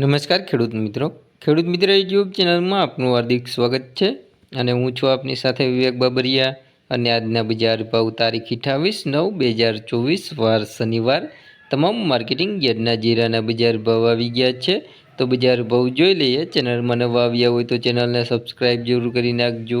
નમસ્કાર ખેડૂત મિત્રો. ખેડૂત મિત્ર યુટ્યુબ ચેનલમાં આપનું હાર્દિક સ્વાગત છે અને હું છું આપની સાથે વિવેક બાબરિયા અને આજના બજાર ભાવ તારીખ અઠાવીસ નવ બે હજાર ચોવીસ વાર શનિવાર. તમામ માર્કેટિંગ યાર્ડના જીરાના બજાર ભાવ આવી ગયા છે. તો બજાર ભાવ જોઈ લઈએ. ચેનલમાં નવા આવ્યા હોય તો ચેનલને સબસ્ક્રાઈબ જરૂર કરી નાખજો.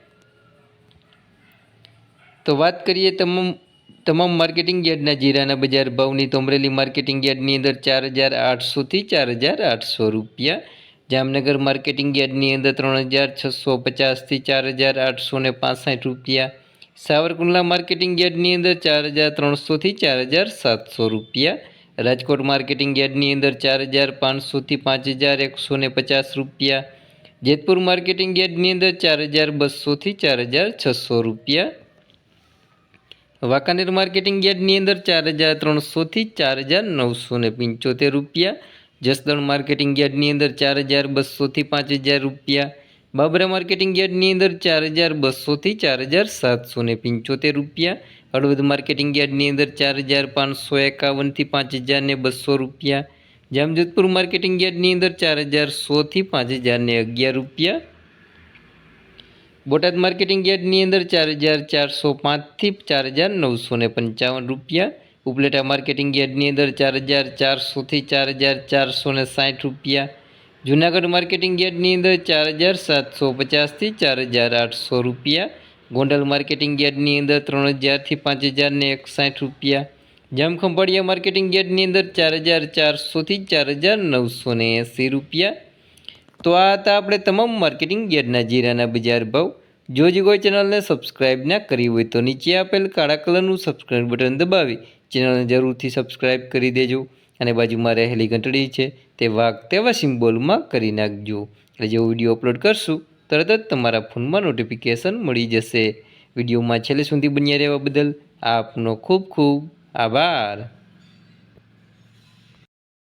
તો વાત કરીએ તમામ તમામ માર્કેટિંગ યાર્ડના જીરાના બજાર ભાવની. તો અમરેલી માર્કેટિંગ યાર્ડની અંદર ચાર હજાર આઠસોથી ચાર હજાર આઠસો રૂપિયા. જામનગર માર્કેટિંગ યાર્ડની અંદર ત્રણ હજાર છસો પચાસથી ચાર હજાર આઠસો ને પાસઠ રૂપિયા. સાવરકુંડલા માર્કેટિંગ યાર્ડની અંદર ચાર હજાર ત્રણસોથી ચાર હજાર સાતસો રૂપિયા. રાજકોટ માર્કેટિંગ યાર્ડની અંદર ચાર હજાર પાંચસોથી પાંચ હજાર એકસો ને પચાસ રૂપિયા. જેતપુર માર્કેટિંગ યાર્ડની અંદર ચાર હજાર બસોથી ચાર હજાર છસો રૂપિયા. વાંકાનેર માર્કેટિંગ યાર્ડની અંદર ચાર હજાર ત્રણસોથી ચાર હજાર નવસો ને પંચોતેર રૂપિયા. જસદણ માર્કેટિંગ યાર્ડની અંદર ચાર હજાર બસોથી પાંચ હજાર રૂપિયા. બાબરા માર્કેટિંગ યાર્ડની અંદર ચાર હજાર બસોથી ચાર હજાર સાતસો ને પંચોતેર રૂપિયા. હળવદ માર્કેટિંગ યાર્ડની અંદર ચાર હજાર પાંચસો એકાવનથી પાંચ હજાર ને બસો રૂપિયા. જામજોધપુર માર્કેટિંગ યાર્ડની અંદર ચાર હજાર સોથી પાંચ હજાર ને અગિયાર રૂપિયા. બોટાદ માર્કેટિંગ યાર્ડની અંદર ચાર હજાર ચારસો પાંચથી ચાર હજાર નવસો ને પંચાવન રૂપિયા. ઉપલેટા માર્કેટિંગ યાર્ડની અંદર ચાર હજાર ચારસોથી ચાર હજાર ચારસો ને સાઠ રૂપિયા. જૂનાગઢ માર્કેટિંગ યાર્ડની અંદર ચાર હજાર સાતસો પચાસથી ચાર હજાર આઠસો રૂપિયા. ગોંડલ માર્કેટિંગ યાર્ડની અંદર ત્રણ હજારથી પાંચ હજાર ને એકસાઠ રૂપિયા. જામખંભાળિયા માર્કેટિંગ યાર્ડની અંદર ચાર હજાર ચારસોથી ચાર હજાર નવસો ને એંસી રૂપિયા. તો આ હતા આપણે તમામ માર્કેટિંગ યાર્ડના જીરાના બજાર ભાવ. જો જે કોઈ ચેનલને સબસ્ક્રાઇબ ના કરી હોય તો નીચે આપેલ કાળા કલરનું સબસ્ક્રાઇબ બટન દબાવી ચેનલને જરૂરથી સબસ્ક્રાઇબ કરી દેજો અને બાજુમાં રહેલી ઘંટડી છે તે વાઘ તેવા સિમ્બોલમાં કરી નાખજો. એટલે જેવો વીડિયો અપલોડ કરશું તરત જ તમારા ફોનમાં નોટિફિકેશન મળી જશે. વિડીયોમાં છેલ્લે સુધી બન્યા રહેવા બદલ આપનો ખૂબ ખૂબ આભાર.